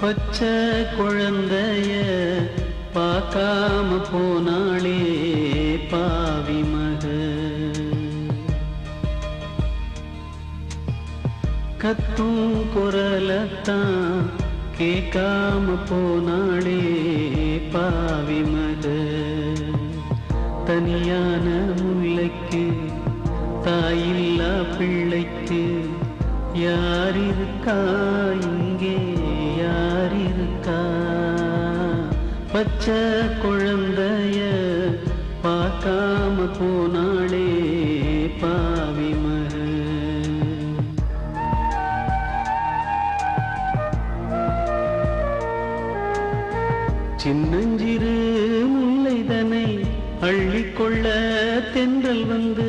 பச்சை குழந்தைய பார்க்காம போனாளே பாவி மக. கத்தும் குரலத்தான் கேட்காம போனாளே தனியான முல்லைக்கு தாயில்லா பிள்ளைக்கு. யார் இருக்கா இங்கே யார் இருக்கா பச்சை குழந்தைய பார்க்காம போனாளே பாவி மக சின்னஞ்சிறு முல்லைதனை அள்ளிக்கொள்ள தென்றல் வந்து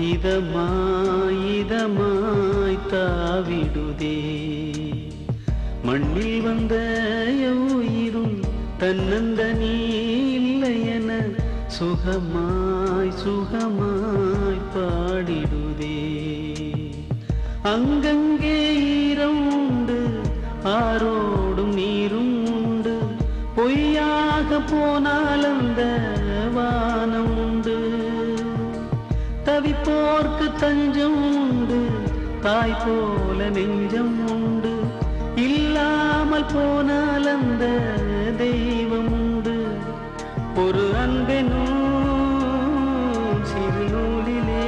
இதமாய் இதமாய் தாவிடுதே. மண்ணில் வந்த உயிரும் தன்னந்தனி இல்லை சுகமாய் சுகமாய் பாடிடுதே. அங்கங்கே இரவுண்டு ஆரோ பொய்யாக போனால் அந்த வானம் உண்டு. தவிப்போர்க்கு தஞ்சம் உண்டு தாய் போல நெஞ்சம் உண்டு. இல்லாமல் போனால் அந்த தெய்வம் உண்டு. ஒரு அன்பெனும் சிறு நூலிலே.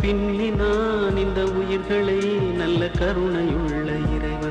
பின்னி நான் இந்த உயிர்களை நல்ல கருணையுள்ள இறைவன்